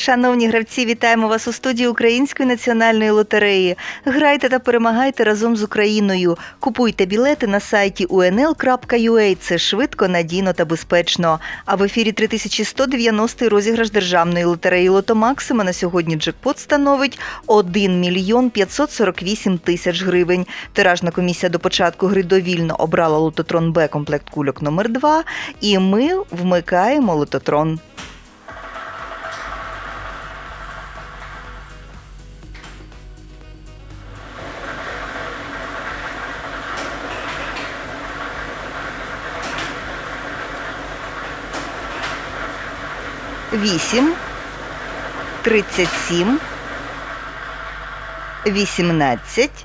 Шановні гравці, вітаємо вас у студії Української національної лотереї. Грайте та перемагайте разом з Україною. Купуйте білети на сайті unl.ua. Це швидко, надійно та безпечно. А в ефірі 3190 розіграш державної лотереї Лото Максима на сьогодні джекпот становить 1 мільйон 548 тисяч гривень. Тиражна комісія до початку гри довільно обрала лототрон Б комплект кульок номер 2 і ми вмикаємо лототрон. Вісім, тридцять сім, вісімнадцять,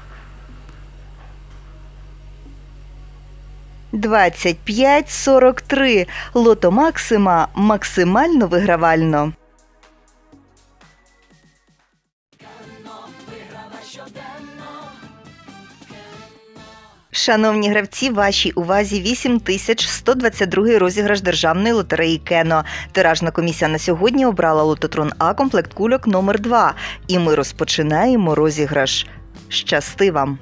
двадцять п'ять, сорок три. Лото Максима максимально вигравально. Шановні гравці, вашій увазі 8122 розіграш державної лотереї Кено. Тиражна комісія на сьогодні обрала лототрон А комплект кульок номер 2 І ми розпочинаємо розіграш. Щасти вам!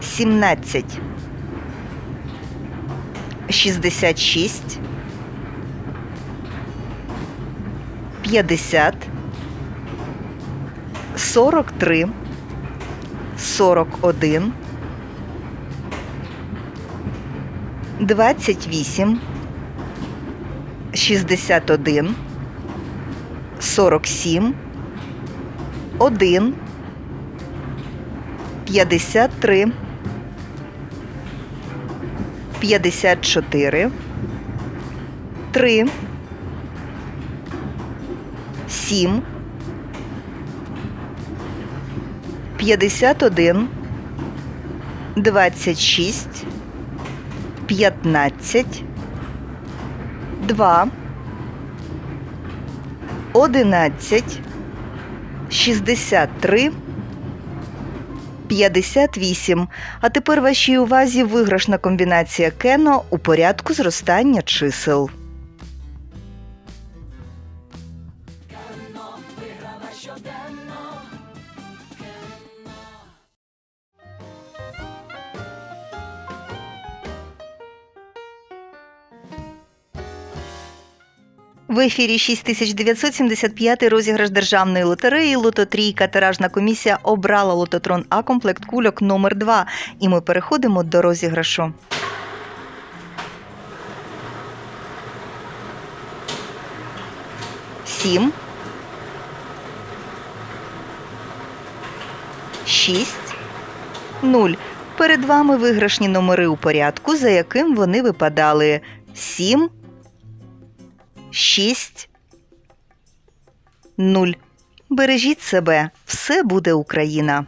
Сімнадцять. Шістдесят шість. 50, 43, 41, 28, 61, 47, 1, 53, 54, 3, сім, п'ятдесят один, двадцять шість, п'ятнадцять, два, одинадцять, шістдесят три, п'ятдесят вісім. А тепер вашій увазі виграшна комбінація Кено у порядку зростання чисел. В ефірі 6975 розіграш державної лотереї Лототрійка. Тиражна комісія обрала лототрон А комплект кульок номер 2 І ми переходимо до розіграшу. Сім. Шість. Нуль. Перед вами виграшні номери у порядку, за яким вони випадали. Сім. 6 0. Бережіть себе, все буде Україна.